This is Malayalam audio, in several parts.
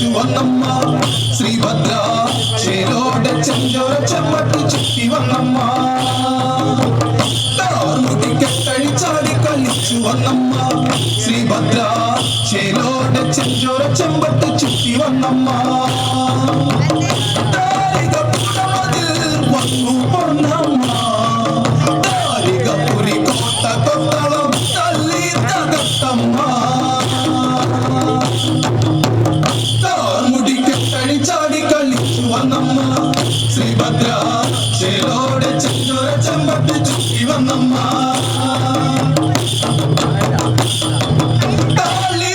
കളിച്ചു വന്നമ്മ ശ്രീഭദ്ര ചേലോടെ ചെഞ്ചോര ചെമ്പട്ട് ചുറ്റി വന്നമ്മ മുടിക്കഴിച്ചാടി കളിച്ചു വന്നമ്മ ശ്രീഭദ്ര ചേലോടെ ചെഞ്ചോര ചെമ്പട്ട് ചെഞ്ചോര ചെമ്പട്ട് ചുറ്റി വന്നമ്മ കാളി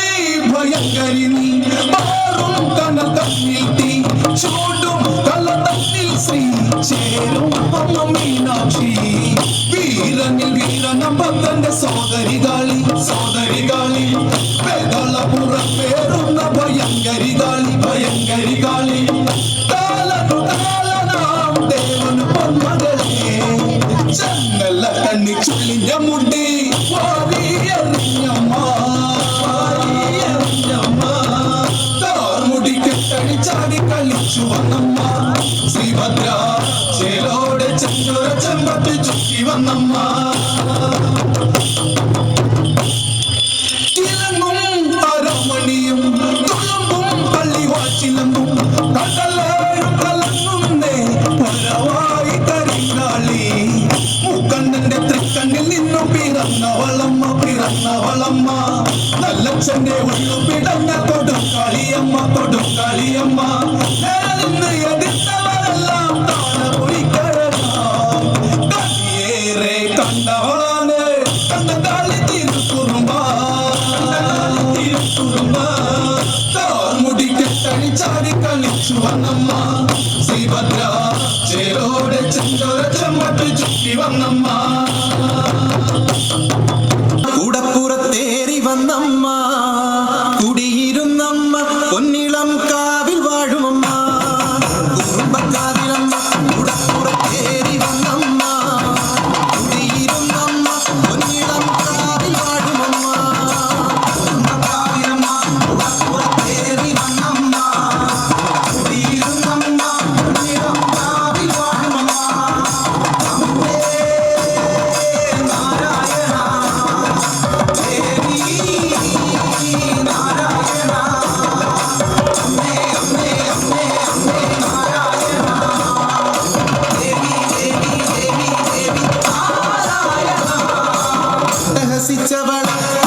ഭയങ്കരി നീ മാറും കനൽ തന്നിൽ തീ ചൂടും കല ചേരും അമ്മ മീനാക്ഷി വീരനിൽ വീരനം ഭക്തന്റെ സോദരി കാളി സോദരി കാളി പേറുന്ന ഭയങ്കരി കാളി ഭയങ്കരി കാളി. ചെഞ്ചോര ചെമ്പട്ട് ചുറ്റി വന്നമ്മ കിളങ്ങും അരമണിയും തുളുമ്പും പള്ളിവാച്ചിലമ്പും കടലേഴും കലങ്ങുന്നേ പരവായി കരിങ്കാളി മൂക്കണ്ണന്റെ നിന്നു പിറന്നവളമ്മ പിറന്നവളമ്മ നല്ലച്ഛന്റെ ഉള്ളു പിടന്ന കൊടുങ്കാളിയമ്മ കൊടുങ്കാളിയമ്മ. നേരിന്ന് കണ്ട കാളി തിരുക്കുറുമ്പ തിരുക്കുറുമ്പ മുടിക്ക് തണിച്ചാടി കളിച്ചു വന്നമ്മ ശ്രീഭദ്ര ചേരോടെ ചെഞ്ചോര ചെമ്പട്ട് ചുറ്റി വന്നമ്മ കൂടപ്പുറത്തേറി വന്നമ്മ. several